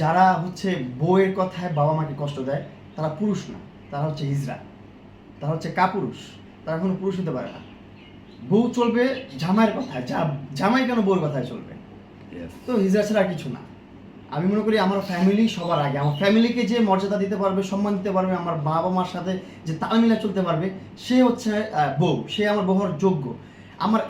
যারা হচ্ছে বউয়ের কথায় বাবা মাকে কষ্ট দেয় তারা পুরুষ না তারা হচ্ছে হিজড়া তারা হচ্ছে কাপুরুষ তারা কোনো পুরুষ হতে পারে না। বউ চলবে জামাইয়ের কথায় যা জামাই কেন বউয়ের কথায় চলবে? তো হিজড়া ছাড়া কিছু না। আমি মনে করি আমার ফ্যামিলি সবার আগে। আমার ফ্যামিলিকে যে মর্যাদা দিতে পারবে সম্মান দিতে পারবে আমার বাবা মার সাথে যে তাল মিলা চলতে পারবে সে হচ্ছে বউ। সে আমার বউর যোগ্য। আমার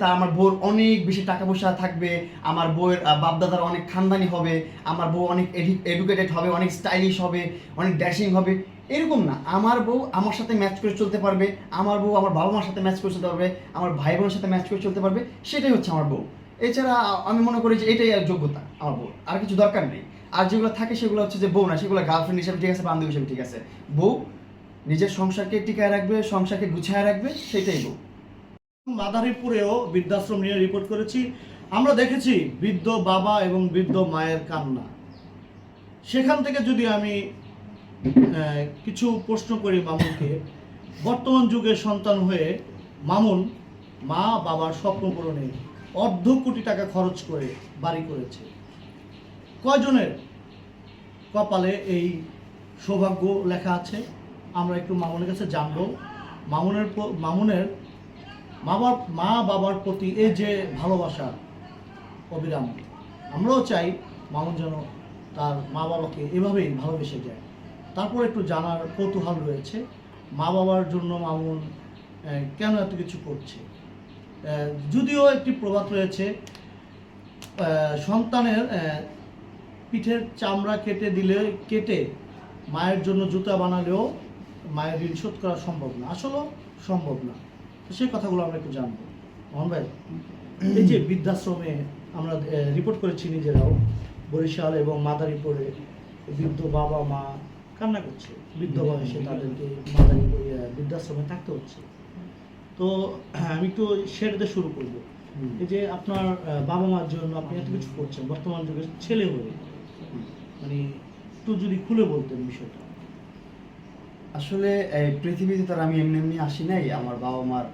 তা আমার বউর অনেক বেশি টাকা পয়সা থাকবে, আমার বউয়ের বাপদাদার অনেক খানদানি হবে, আমার বউ অনেক এডুকেটেড হবে, অনেক স্টাইলিশ হবে, অনেক ড্যাশিং হবে। এরকম না, আমার বউ আমার সাথে ম্যাচ করে চলতে পারবে, আমার বউ আমার বাবা মার সাথে ম্যাচ করে চলতে পারবে, আমার ভাই বোনের সাথে ম্যাচ করে চলতে পারবে, সেটাই হচ্ছে আমার বউ। এছাড়া আমি মনে করি যে এটাই আর যোগ্যতা আমার বউ আর কিছু দরকার নেই। আর যেগুলো থাকে সেগুলো হচ্ছে যে বউ না, সেগুলো গার্লফ্রেন্ড হিসেবে ঠিক আছে বান্ধবী হিসেবে ঠিক আছে। বউ নিজের সংসারকে টিকায় রাখবে, সংসারকে গুছায় রাখবে, সেটাই বউ। মাদারীপুরেও বৃদ্ধাশ্রম নিয়ে রিপোর্ট করেছি। আমরা দেখেছি বৃদ্ধ বাবা এবং বৃদ্ধ মায়ের কান্না। সেখান থেকে যদি আমি কিছু প্রশ্ন করি মামুনকে, বর্তমান যুগের সন্তান হয়ে মামুন মা বাবার স্বপ্ন পূরণে অর্ধ কোটি টাকা খরচ করে বাড়ি করেছে। কয়জনের কপালে এই সৌভাগ্য লেখা আছে? আমরা একটু মামুনের কাছে জানব। মামুনের মামুনের মা বাবার মা বাবার প্রতি এই যে ভালোবাসা, অবিরাম, আমরাও চাই মামুন যেন তার মা বাবাকে এভাবেই ভালোবেসে যায়। তারপর একটু জানার কৌতূহল রয়েছে, মা বাবার জন্য মামুন কেন এত কিছু করছে? যদিও একটি প্রবাদ রয়েছে সন্তানের পিঠের চামড়া কেটে দিলে, কেটে মায়ের জন্য জুতা বানালেও মায়ের ঋণ শোধ করা সম্ভব না। আসলেও সম্ভব না। তো সেই কথাগুলো আমরা একটু জানব। মোহন ভাই এই যে বৃদ্ধাশ্রমে আমরা রিপোর্ট করেছি নিজেরাও বরিশাল এবং মাদারীপুরে বৃদ্ধ বাবা মা কান্না করছে। বৃদ্ধ বয়সে তাদেরকে মাদারীপুর বৃদ্ধাশ্রমে থাকতে হচ্ছে। তো আমি একটু সেটাতে শুরু করব। এই যে আপনার বাবা মার জন্য আপনি এত কিছু করছেন বর্তমান যুগের ছেলে হয়ে। মানে একটু যদি খুলে বলতেন বিষয়টা। আসলে, এই পৃথিবীতে তো আর আমি এমনি এমনি আসি নাই। আমার বাবা মার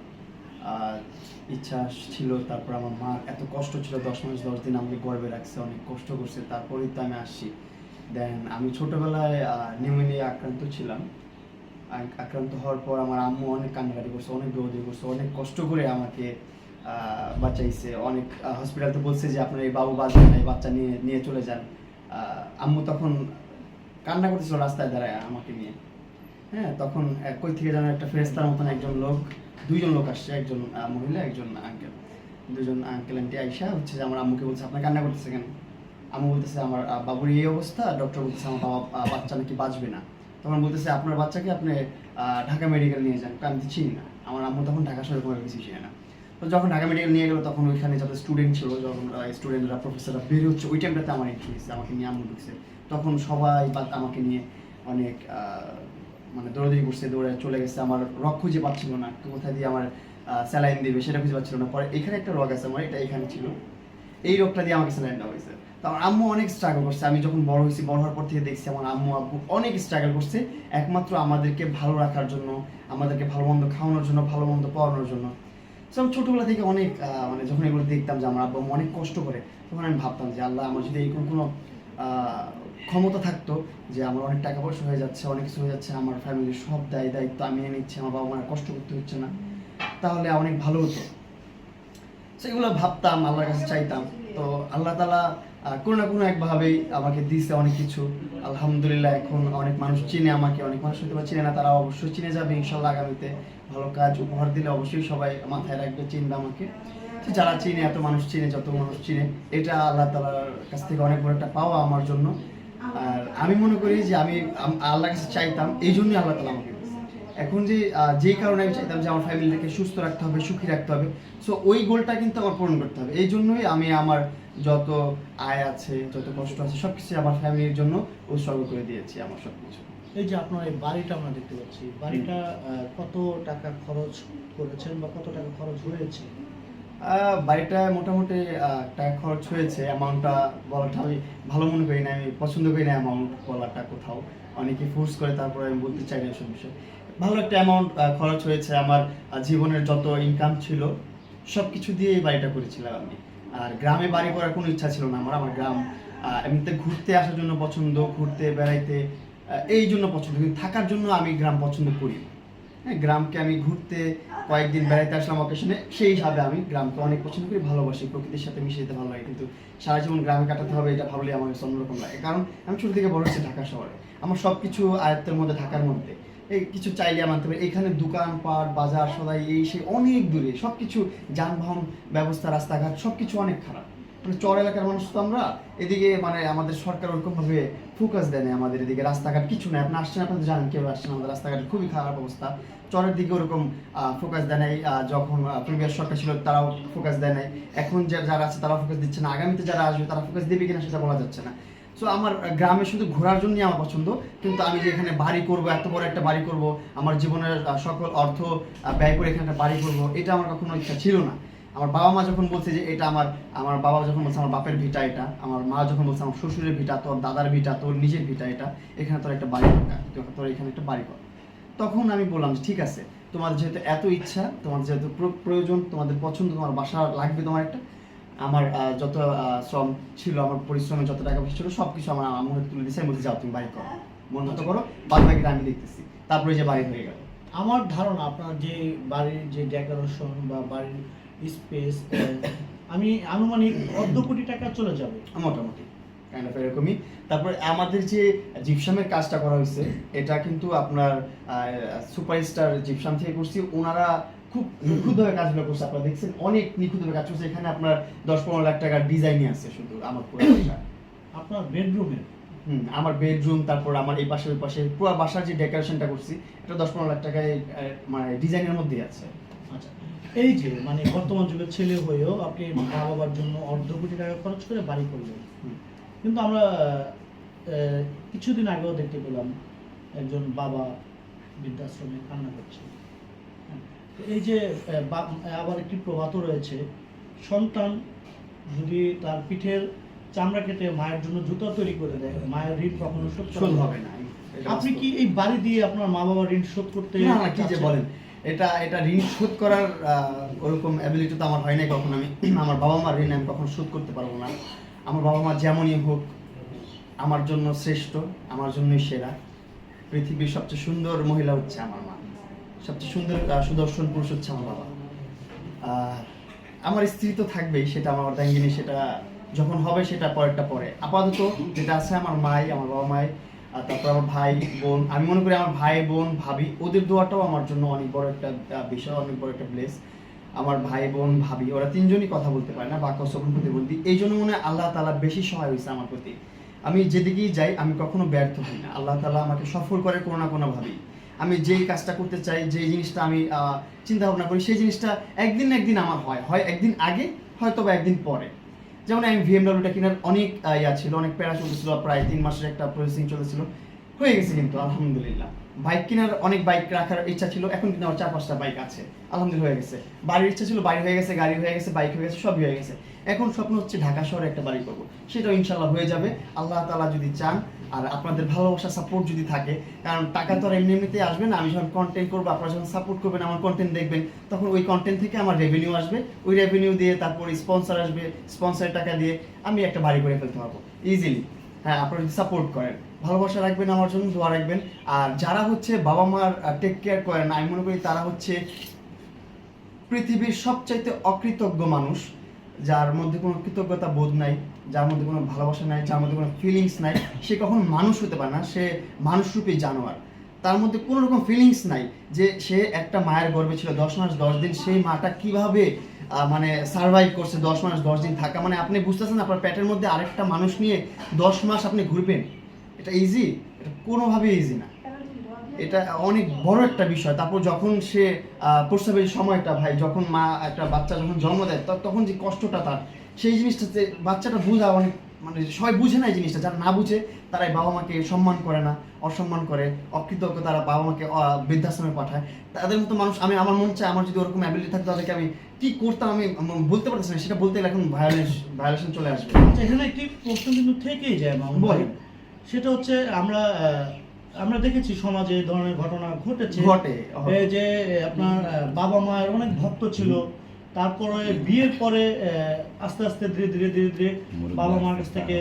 ইচ্ছা ছিল, তারপর আমার মা এত কষ্ট ছিল, দশ মাস, দশ দিন আমাকে গর্বে রাখছে, অনেক কষ্ট করছে, তারপরেই তো আমি আসছি দেন আমি ছোটবেলায় নিউমোনিয়া আক্রান্ত ছিলাম। আক্রান্ত হওয়ার পর আমার আম্মু অনেক কান্নাকাটি করছে, অনেক দৌড়ি করছে, অনেক কষ্ট করে আমাকে বাঁচাইছে। অনেক হসপিটাল তো বলছে যে, আপনার এই বাবু বাঁচবে না এই বাচ্চা নিয়ে নিয়ে চলে যান। আম্মু তখন কান্না করতেছিল রাস্তায় দাঁড়ায় আমাকে নিয়ে। হ্যাঁ তখন এক কই থেকে যেন একটা ফেরেস্তার মতন একজন লোক, দুইজন লোক আসছে, একজন মহিলা, একজন আঙ্কেল দুজন আঙ্কেল আন্টি আইসা হচ্ছে যে, আমার আম্মুকে বলছে আপনার কান্না করতেছে কেন? আম্মু বলতেছে, আমার বাবুর এই অবস্থা ডক্টর বলতেছে, আমার বাবা বাচ্চা নাকি বাঁচবে না। তখন বলতেছে, আপনার বাচ্চাকে আপনি ঢাকা মেডিকেল নিয়ে যান আমি তো চিনি না। আমার আম্মু তখন ঢাকা শহরে কোনো কিছু চিনে না। তো যখন ঢাকা মেডিকেল নিয়ে গেলো, তখন ওইখানে যত স্টুডেন্ট ছিল, যখন স্টুডেন্টরা প্রফেসররা বের হচ্ছে, ওই টাইমটাতে আমার হয়েছে আমাকে নিয়ে আম্মু ঢুকছে। তখন সবাই বা আমাকে নিয়ে অনেক মানে দৌড়াদৌড়ি করছে দৌড়ে চলে গেছে, আমার রক খুঁজে পাচ্ছিল না কোথায় দিয়ে আমার স্যালাইন দিবে সেটা খুঁজে পাচ্ছিল না। পরে এখানে একটা রক আছে আমার, এটা এখানে ছিল। এই রোগটা দিয়ে আমাকে স্যালাইন দেওয়া হয়েছে। তো আমার আম্মু অনেক স্ট্রাগল করছে। আমি যখন বড় হয়েছি, বড় হওয়ার পর থেকে দেখছি আমার আম্মু, আব্বু অনেক স্ট্রাগল করছে, একমাত্র আমাদেরকে ভালো রাখার জন্য, আমাদেরকে ভালো মন্দ খাওয়ানোর জন্য, ভালো মন্দ পাওয়ানোর জন্য। তো আমি ছোটোবেলা থেকে অনেক মানে যখন এগুলো দেখতাম যে আমার আব্বু অনেক কষ্ট করে, তখন আমি ভাবতাম যে আল্লাহ আমার যদি এরকম কোনো ক্ষমতা থাকতো যে আমার অনেক টাকা পয়সা হয়ে যাচ্ছে, অনেক কিছু হয়ে যাচ্ছে, আমার ফ্যামিলির সব দায় দায়িত্ব আমি নিচ্ছি, আমার বাবা মার কষ্ট করতে হচ্ছে না। তাহলে অনেক ভালো হতো। সেগুলো ভাবতাম, আল্লাহর কাছে চাইতাম। তো আল্লাহ তালা কোনো না কোনো একভাবেই আমাকে দিছে অনেক কিছু। আলহামদুলিল্লাহ, এখন অনেক মানুষ চিনে আমাকে, অনেক মানুষ হয়তো চিনে না, তারা অবশ্যই চিনে যাবে ইনশাল্লাহ আগামীতে। ভালো কাজ, উপহার দিলে অবশ্যই সবাই মাথায় রাখবে, চিনবে আমাকে। যারা চিনে, এত মানুষ চিনে, যত মানুষ চিনে, এটা আল্লাহ তালার কাছ থেকে অনেক বড় একটা পাওয়া আমার জন্য। আর আমি মনে করি যে আমি আল্লাহর কাছে চাইতাম, এই জন্যই আল্লাহ তালা আমাকে এখন যে যেই কারণে আমি চাইতাম যে আমার ফ্যামিলিটাকে সুস্থ রাখতে হবে, সুখী রাখতে হবে সো ওই গোলটা কিন্তু আমার পূরণ করতে হবে। এই জন্যই আমি আমার যত আয় আছে, যত কষ্ট আছে সব কিছু আমার ফ্যামিলির জন্য উৎসর্গ করে দিয়েছি আমার সব কিছু এই যে আপনার এই বাড়িটা আমরা দেখতে পাচ্ছি, বাড়িটা কত টাকা খরচ করেছেন বা কত টাকা খরচ হয়েছে? বাড়িটায় মোটামুটি টাকা খরচ হয়েছে। অ্যামাউন্টটা বলাটা আমি ভালো মনে করি না, আমি পছন্দ করি না অ্যামাউন্ট বলাটা কোথাও। অনেকে ফোর্স করে, তারপরে আমি বলতে চাই না এসব বিষয়ে। ভালো একটা অ্যামাউন্ট খরচ হয়েছে আমার জীবনের যত ইনকাম ছিল সব কিছু দিয়ে এই বাড়িটা করেছিলাম আমি। আর গ্রামে বাড়ি করার কোনো ইচ্ছা ছিল না আমার আমার গ্রাম এমনিতে ঘুরতে আসার জন্য পছন্দ, ঘুরতে বেড়াইতে এই জন্য পছন্দ, কিন্তু থাকার জন্য আমি গ্রাম পছন্দ করি গ্রামকে আমি ঘুরতে কয়েকদিন বেড়াইতে আসলাম অকেশনে সেই হিসাবে আমি গ্রামকে অনেক পছন্দ করি, ভালোবাসি, প্রকৃতির সাথে মিশে যেতে ভালো লাগে। কিন্তু সারা জীবন গ্রামে কাটাতে হবে, এটা ভাবলে আমার কাছে অন্যরকম লাগে। কারণ আমি ছোট থেকে বড় হচ্ছি ঢাকা শহরে। আমার সব কিছু আয়ত্তের মধ্যে, ঢাকার মধ্যে। এই কিছু চাইলে আনতে পারি এখানে দোকানপাট, বাজার, সদাই, এই, সেই, অনেক দূরে। সব কিছু যানবাহন ব্যবস্থা, রাস্তাঘাট সব কিছু অনেক খারাপ। চর এলাকার মানুষ তো আমরা। এদিকে মানে আমাদের সরকার ওরকম ভাবে ফোকাস দেয় না আমাদের এদিকে। রাস্তাঘাট কিছু না আপনি আসছেন আপনাদের জানেন কেউ আসছেন আমাদের রাস্তাঘাট খুবই খারাপ অবস্থা। চরের দিকে ওরকম ফোকাস দেয় নাই। যখন প্রিভিয়াস সরকার ছিল, তারাও ফোকাস দেয় নাই। এখন যে, যারা আছে তারা ফোকাস দিচ্ছে না। আগামীতে যারা আসবে, তারা ফোকাস দেবে কিনা সেটা বলা যাচ্ছে না। সো আমার গ্রামে শুধু ঘোরার জন্যই আমার পছন্দ। কিন্তু আমি যে এখানে বাড়ি করব, এত বড় একটা বাড়ি করব, আমার জীবনের সকল অর্থ ব্যয় করে এখানে বাড়ি করব, এটা আমার কখনো ইচ্ছা ছিল না। আমার বাবা মা যখন বলছে যে এটা আমার আমার বাবা যখন বলছে আমার বাপের ভিটা এটা, আমার মা যখন বলছে আমার শ্বশুরের ভিটা, তোর দাদার ভিটা, তোর নিজের ভিটা এটা, এখানে তোর একটা বাড়ি দরকার, তোর- এখানে একটা বাড়ি কর। তখন আমি বললাম ঠিক আছে তোমার যেহেতু এত ইচ্ছা তোমার যেহেতু প্রয়োজন, তোমাদের পছন্দ, তোমার বাসা লাগবে তোমার একটা, আমার যত শ্রম ছিল, আমার পরিশ্রমে যত টাকা ছিল সব কিছু আমার আমার তুলে দিচ্ছে আমি বলছি, যাও, তুমি বাড়ি করো। মন মতো করো, বাদ বাকিটা আমি দেখতেছি। তারপরে যে বাড়ি হয়ে গেল। আমার ধারণা, আপনার যে বাড়ির যে ডেকোরেশন বা বাড়ির স্পেস আমি আনুমানিক অর্ধ কোটি টাকা চলে যাবে। মোটামুটি কাইন্ড অফ এরকমই। তারপর আমাদের যে জিপসামের কাজটা করা হয়েছে এটা কিন্তু আপনার সুপারস্টার জিপসাম থেকে করছি। ওনারা খুব নিখুঁতভাবে কাজগুলো করছে। আপনারা দেখছেন অনেক নিখুঁতভাবে কাজ করছে। এখানে আপনার দশ পনেরো লাখ টাকার ডিজাইনই আছে শুধু আমার পুরো আপনার বেডরুমের হুম, আমার বেডরুম তারপর আমার এই পাশে ওই পাশে পুরো বাসার যে ডেকোরেশনটা করছি এটা দশ পনেরো লাখ টাকায় মানে ডিজাইনের মধ্যেই আছে। আচ্ছা এই যে মানে বর্তমান যুগের ছেলে হয়েও আপনি মা বাবার জন্য অর্ধ কোটি টাকা খরচ করে বাড়ি করলেন। কিন্তু আমরা কিছুদিন আগেও দেখতে পেলাম একজন বাবা বৃদ্ধাশ্রমে কান্না করছে। হ্যাঁ, এই যে আবার একটি প্রবাদও রয়েছে। সন্তান যদি তার পিঠের চামড়া কেটে মায়ের জন্য জুতা তৈরি করে দেয় মায়ের ঋণ কখনো শোধ যায় হবে না। আপনি কি এই বাড়ি দিয়ে আপনার মা বাবার ঋণ শোধ করতে না না কি যে বলেন এটা এটা ঋণ শোধ করার ওরকম অ্যাবিলিটি তো আমার হয় নাই কখন আমি। আমার বাবা মার ঋণ আমি কখনো শোধ করতে পারব না। আমার বাবা মা যেমনই হোক আমার জন্য শ্রেষ্ঠ আমার জন্যই সেরা। পৃথিবীর সবচেয়ে সুন্দর মহিলা হচ্ছে আমার মা। সবচেয়ে সুন্দর সুদর্শন পুরুষ হচ্ছে আমার বাবা। আর আমার স্ত্রী তো থাকবেই সেটা আমার অর্ধাঙ্গিনী সেটা যখন হবে সেটা পরেরটা পরে। আপাতত যেটা আছে আমার মাই আমার বাবা মাই আর তারপর আমার ভাই, বোন, আমি মনে করি আমার ভাই, বোন, ভাবি, ওদের দোয়াটাও আমার জন্য অনেক বড় একটা বিষয়, অনেক বড় একটা প্লেস আমার ভাই, বোন, ভাবি, ওরা তিনজনই কথা বলতে পারে না, বা কসবন প্রতিবন্ধী এই জন্য মনে হয় আল্লাহ তালা বেশি সহায় হয়েছে আমার প্রতি। আমি যেদিকেই যাই, আমি কখনো ব্যর্থ হই না। আল্লাহ তালা আমাকে সফল করে কোনো না কোনো ভাবেই। আমি যেই কাজটা করতে চাই, যেই জিনিসটা আমি চিন্তা ভাবনা করি, সেই জিনিসটা একদিন একদিন আমার হয়। হয় একদিন আগে হয়তো বা একদিন পরে। যেমন আমি ভিএমডাব্লিউটা কেনার অনেক ইয়া ছিল, অনেক প্যারা চলছিল প্রায় তিন মাসের একটা প্রসেসিং চলেছিল হয়ে গেছে কিন্তু, আলহামদুলিল্লাহ। বাইক কেনার অনেক বাইক রাখার ইচ্ছা ছিল, এখন কিন্তু আমার চার পাঁচটা বাইক আছে। আলহামদুলিল্লাহ হয়ে গেছে। বাড়ির ইচ্ছা ছিল, বাড়ি হয়ে গেছে, গাড়ি হয়ে গেছে, বাইক হয়ে গেছে, সবই হয়ে গেছে। এখন স্বপ্ন হচ্ছে ঢাকা শহরে একটা বাড়ি করব। সেটাও ইনশাল্লাহ হয়ে যাবে। আল্লাহ তালা যদি চান, আর আপনাদের ভালোবাসা সাপোর্ট যদি থাকে, কারণ টাকা তো আর এমনি এমনিতে আসবে না, আমি যখন কন্টেন্ট করব, আপনারা যখন সাপোর্ট করবেন, আমার কন্টেন্ট দেখবেন, তখন ওই কন্টেন্ট থেকে আমার রেভিনিউ আসবে। ওই রেভিনিউ দিয়ে তারপর স্পন্সর আসবে স্পন্সরের টাকা দিয়ে আমি একটা বাড়ি করে ফেলতে পারব। ইজিলি হ্যাঁ আপনারা যদি সাপোর্ট করেন। ভালোবাসা রাখবেন আমার জন্য, দোয়া রাখবেন। আর যারা হচ্ছে বাবা মার টেক কেয়ার করেন আমি মনে করি তারা হচ্ছে পৃথিবীর সবচাইতে অকৃতজ্ঞ মানুষ, যার মধ্যে কোনো কৃতজ্ঞতা বোধ নাই, যার মধ্যে কোনো ভালোবাসা নাই, যার মধ্যে কোনো ফিলিংস নাই, সে কখনো মানুষ হতে পারে না, সে মানুষরূপী জানোয়ার। তার মধ্যে কোনো রকম ফিলিংস নাই যে সে একটা মায়ের গর্ভে ছিল, দশ মাস, দশ দিন সেই মাটা কীভাবে মানে সার্ভাইভ করছে দশ মাস, দশ দিন থাকা। মানে আপনি বুঝতেছেন আপনার প্যাটের মধ্যে আরেকটা মানুষ নিয়ে দশ মাস আপনি ঘুরবেন? এটা ইজি এটা কোনোভাবেই ইজি না। এটা অনেক বড় একটা বিষয়। তারপর যখন সে প্রসবের সময়টা ভাই, যখন মা একটা বাচ্চা যখন জন্ম দেয় তখন যে কষ্টটা তার, সেই জিনিসটাতে বাচ্চাটা বোঝা অনেক মানে সবাই বুঝে না এই জিনিসটা। যারা না বুঝে তারাই বাবা মাকে সম্মান করে না অসম্মান করে অকৃতজ্ঞ তারা বাবা মাকে বৃদ্ধাশ্রমে পাঠায়। তাদের মতো মানুষ আমি আমার মন চায় আমার যদি ওরকম অ্যাবিলিটি থাকতো তাদেরকে আমি কি করতাম আমি বলতে পারতেছি না সেটা বলতে গেলে এখন ভায়োলেন্স ভায়োলেশন চলে আসবে। আচ্ছা এখানে একটি প্রশ্ন কিন্তু থেকেই যায় বলেন। সেটা হচ্ছে আমরা আমরা দেখেছি সমাজে এই ধরনের ঘটনা ঘটেছে। ঘটে যে আপনার বাবা মায়ের অনেক ভক্ত ছিল। তারপরে বিয়ের পরে আস্তে আস্তে ধীরে ধীরে ধীরে ধীরে বাবা মার কাছ থেকে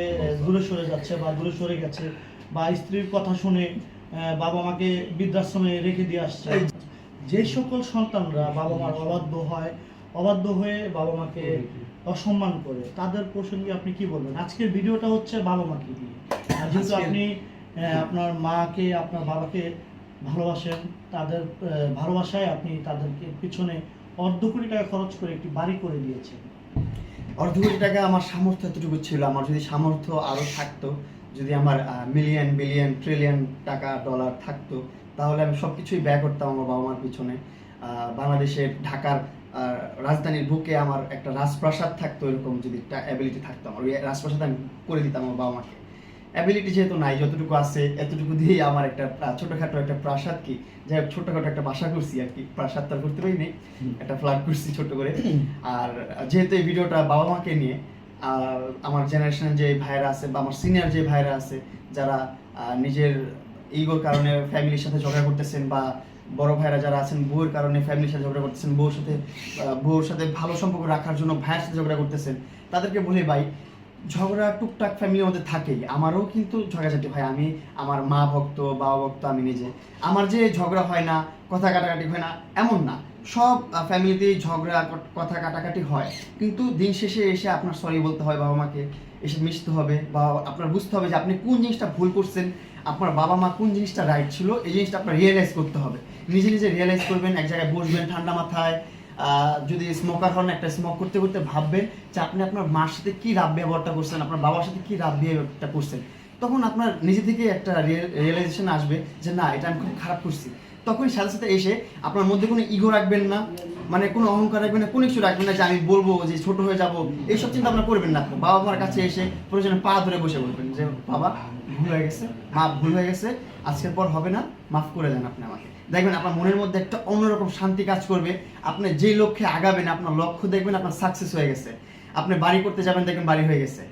দূরে সরে যাচ্ছে বা দূরে সরে গেছে বা স্ত্রীর কথা শুনে বাবা মাকে বৃদ্ধাশ্রমে রেখে দিয়ে আসছে। যে সকল সন্তানরা বাবা মার অবাধ্য হয় অবাধ্য হয়ে বাবা মাকে অসম্মান করে তাদের প্রসঙ্গে আপনি কি বলবেন? আজকের ভিডিওটা হচ্ছে বাবা মাকে নিয়ে। আর যেহেতু আপনি আহ, আপনার মাকে আপনার বাবাকে ভালোবাসেন তাদের ভালোবাসায় আপনি তাদেরকে পিছনে অর্ধ কোটি টাকা খরচ করে একটি বাড়ি করে দিয়েছেন অর্ধ কোটি টাকা আমার সামর্থ্য এতটুকু ছিল, আমার যদি সামর্থ্য আরও থাকতো, যদি আমার মিলিয়ন বিলিয়ন ট্রিলিয়ন টাকা ডলার থাকতো, তাহলে আমি সব কিছুই ব্যয় করতাম আমার বাবা মার পিছনে বাংলাদেশের ঢাকার রাজধানীর বুকে আমার একটা রাজপ্রাসাদ থাকতো, এরকম যদি অ্যাবিলিটি থাকতো আমার, ওই রাজপ্রাসাদ আমি করে দিতাম আমার বাবা মাকে অ্যাবিলিটি যেহেতু নাই যতটুকু আছে এতটুকু দিয়েই আমার একটা ছোটখাটো একটা প্রাসাদ কি যাই হোক ছোটখাটো একটা বাসা করছি আর কি। প্রাসাদ তো আর করতে পারিনি একটা ফ্ল্যাট করছি ছোট করে। আর যেহেতু এই ভিডিওটা বাবা মাকে নিয়ে আর আমার জেনারেশনের যে ভাইরা আছে বা আমার সিনিয়র যে ভাইরা আছে যারা নিজের ইগোর কারণে ফ্যামিলির সাথে ঝগড়া করতেছেন বা বড় ভাইরা যারা আছেন বউয়ের কারণে ফ্যামিলির সাথে ঝগড়া করতেছেন বউর সাথে বউর সাথে ভালো সম্পর্ক রাখার জন্য ভাইয়ের সাথে ঝগড়া করতেছেন তাদেরকে বলি ভাই ঝগড়া টুকটাক ফ্যামিলির মধ্যে থাকেই। আমারও কিন্তু ঝগড়াঝাটি হয়। আমি, আমার মা ভক্ত, বাবা ভক্ত, আমি নিজে। আমার যে ঝগড়া হয় না, কথা কাটাকাটি হয় না, এমন না। সব ফ্যামিলিতেই ঝগড়া কথা কাটাকাটি হয়। কিন্তু দিন শেষে এসে আপনার সরি বলতে হয় বাবা মাকে। এসে মিশতে হবে বা আপনার বুঝতে হবে যে আপনি কোন জিনিসটা ভুল করছেন, আপনার বাবা মা কোন জিনিসটা রাইট ছিল, এই জিনিসটা আপনার রিয়েলাইজ করতে হবে। নিজে নিজে রিয়েলাইজ করবেন, এক জায়গায় বসবেন ঠান্ডা মাথায় যদি স্মোকার হন, একটা স্মোক করতে করতে ভাববেন যে আপনি আপনার মার সাথে কি রাব ব্যবহারটা করছেন, আপনার বাবার সাথে কি রাব ব্যবহারটা করছেন। তখন আপনার নিজে থেকে একটা রিয়েলাইজেশন আসবে যে না, এটা আমি খুব খারাপ করছি। তখনই সাথে সাথে এসে আপনার মধ্যে কোনো ইগো রাখবেন না মানে কোনো অহংকার রাখবেন না, কোনো কিছু রাখবেন না যে আমি বলব যে ছোট হয়ে যাব। এইসব চিন্তা আপনার করবেন না। বাবা মার কাছে এসে প্রয়োজনে পা ধরে বসে বলবেন যে, বাবা, ভুল হয়ে গেছে, মা, ভুল হয়ে গেছে, আজকের পর হবে না, মাফ করে দেন আপনি আমাকে। দেখবেন আপনার মনের মধ্যে একটা অন্যরকম শান্তি কাজ করবে। আপনি যে লক্ষ্যে আগাবেন আপনার লক্ষ্য দেখবেন আপনার সাকসেস হয়ে গেছে। আপনি বাড়ি করতে যাবেন দেখবেন বাড়ি হয়ে গেছে।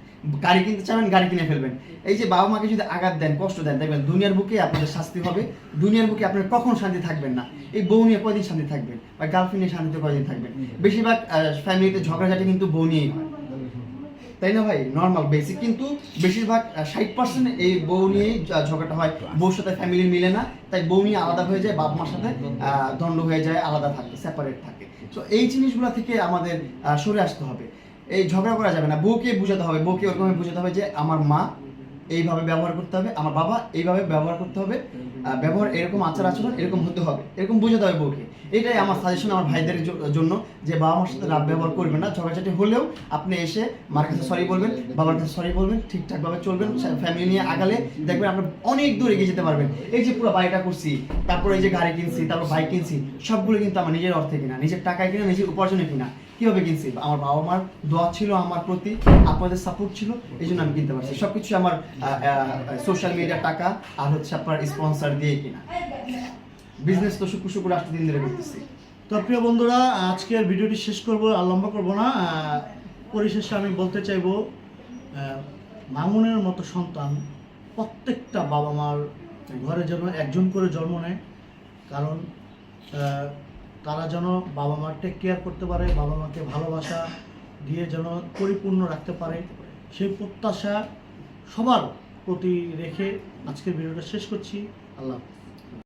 গাড়ি কিনতে চাবেন গাড়ি কিনে ফেলবেন। এই যে বাবা মাকে যদি আঘাত দেন কষ্ট দেন দেখবেন দুনিয়ার বুকে আপনাদের শাস্তি হবে। দুনিয়ার বুকে আপনার কখন শান্তি থাকবেন না। এই বউ নিয়ে কয়দিন শান্তি থাকবেন? বা গার্লফ্রেন্ড নিয়ে শান্তিতে কয়দিন থাকবেন? বেশিরভাগ ফ্যামিলিতে ঝগড়াঝাটি কিন্তু বউ নিয়েই হয়। তাই না ভাই? নর্মাল বেসিক কিন্তু বেশিরভাগ ষাট পার্সেন্ট এই বউ নিয়েই ঝগড়াটা হয়। বউর সাথে ফ্যামিলি মিলে না। তাই বউ নিয়ে আলাদা হয়ে যায় বাপ মার সাথে দণ্ড হয়ে যায় আলাদা থাকে সেপারেট থাকে। তো এই জিনিসগুলো থেকে আমাদের সরে আসতে হবে। এই ঝগড়া করা যাবে না। বউকে বুঝাতে হবে। বউকে ওরকমভাবে বুঝাতে হবে যে আমার মা এইভাবে ব্যবহার করতে হবে, আমার বাবা এইভাবে ব্যবহার করতে হবে ব্যবহার এরকম আচার আচরণ এরকম হতে হবে, এরকম বুঝাতে হবে বউকে। এটাই আমার সাজেশন আমার ভাইদের জন্য যে বাবা মার সাথে রাব ব্যবহার করবেন না, ঝগড়াঝাটি হলেও আপনি এসে মার কাছে সরি বলবেন, বাবার কাছে সরি বলবেন, ঠিকঠাকভাবে চলবেন ফ্যামিলি নিয়ে আগালে দেখবেন আপনি অনেক দূর এগিয়ে যেতে পারবেন। এই যে পুরো বাড়িটা করছি, তারপর এই যে গাড়ি কিনছি, তারপর বাইক কিনছি, সবগুলো কিন্তু আমার নিজের অর্থে কিনা, নিজের টাকায় কিনা, নিজের উপার্জনে কিনা। কীভাবে কিনছি? আমার বাবা মার দোয়া ছিল, আমার প্রতি আপনাদের সাপোর্ট ছিল এই জন্য আমি কিনতে পারছি। সবকিছু আমার সোশ্যাল মিডিয়ার টাকা আর হচ্ছে আপনার স্পন্সর দিয়ে কিনা। বিজনেস তো শুক্র শুক্র আটটা দিন ধরে করতেছি। তো প্রিয় বন্ধুরা, আজকের ভিডিওটি শেষ করব আর লম্বা করব না। পরিশেষে আমি বলতে চাইব মামুনের মতো সন্তান প্রত্যেকটা বাবা মার ঘরে যেন একজন করে জন্ম নেয়। কারণ তারা যেন বাবা মার টেক কেয়ার করতে পারে, বাবা মাকে ভালোবাসা দিয়ে যেন পরিপূর্ণ রাখতে পারে, সেই প্রত্যাশা সবার প্রতি রেখে আজকের ভিডিওটা শেষ করছি আল্লাহ।